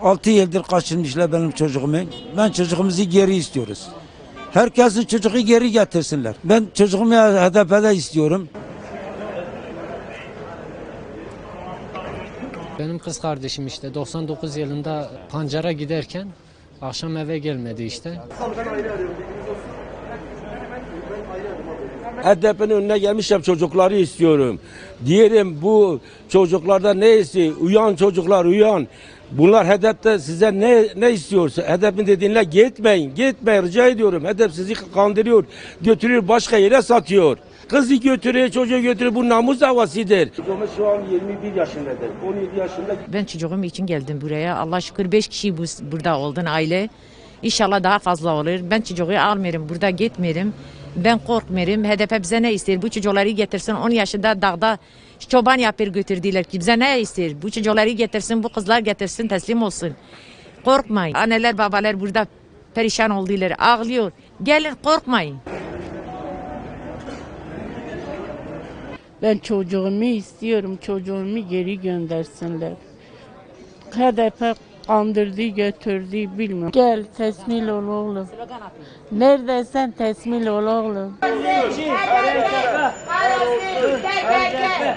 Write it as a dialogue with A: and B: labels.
A: 6 yıldır kaçırmışlar benim çocuğumu. Ben çocuğumuzu geri istiyoruz. Herkesin çocuğu geri getirsinler. Ben çocuğumu HDP'de istiyorum.
B: Benim kız kardeşim işte 99 yılında pancara giderken akşam eve gelmedi işte.
C: HDP'nin önüne gelmişim çocukları istiyorum. Diyelim bu çocuklarda ne istiyor? Uyan çocuklar uyan. Bunlar HDP'de size ne ne istiyorsa HDP'in dediğine gitmeyin. Gitmeyin rica ediyorum. HDP sizi kandırıyor. Götürüyor başka yere satıyor. Kızı götürüyor, çocuğu götürüyor. Bu namus davasıdır. Çocuğumuz şu an 21 yaşındadır. 17 yaşında
D: Ben çocuğum için geldim buraya. Allah şükür 5 kişi bu, burada oldun aile. İnşallah daha fazla olur. Ben çocuğu almıyorum. Burada gitmiyorum. Ben korkmuyorum. HDP bize ne ister? Bu çocukları getirsin. 10 yaşında dağda çoban yapır götürdüler ki bize ne ister? Bu çocukları getirsin, bu kızlar getirsin, teslim olsun. Korkmayın. Anneler, babalar burada perişan oldular. Ağlıyor. Gelin korkmayın.
E: Ben çocuğumu istiyorum. Çocuğumu geri göndersinler. HDP kandırdı götürdü bilmiyorum. Gel teslim ol oğlum. Neredesin teslim ol oğlum.
F: HDP,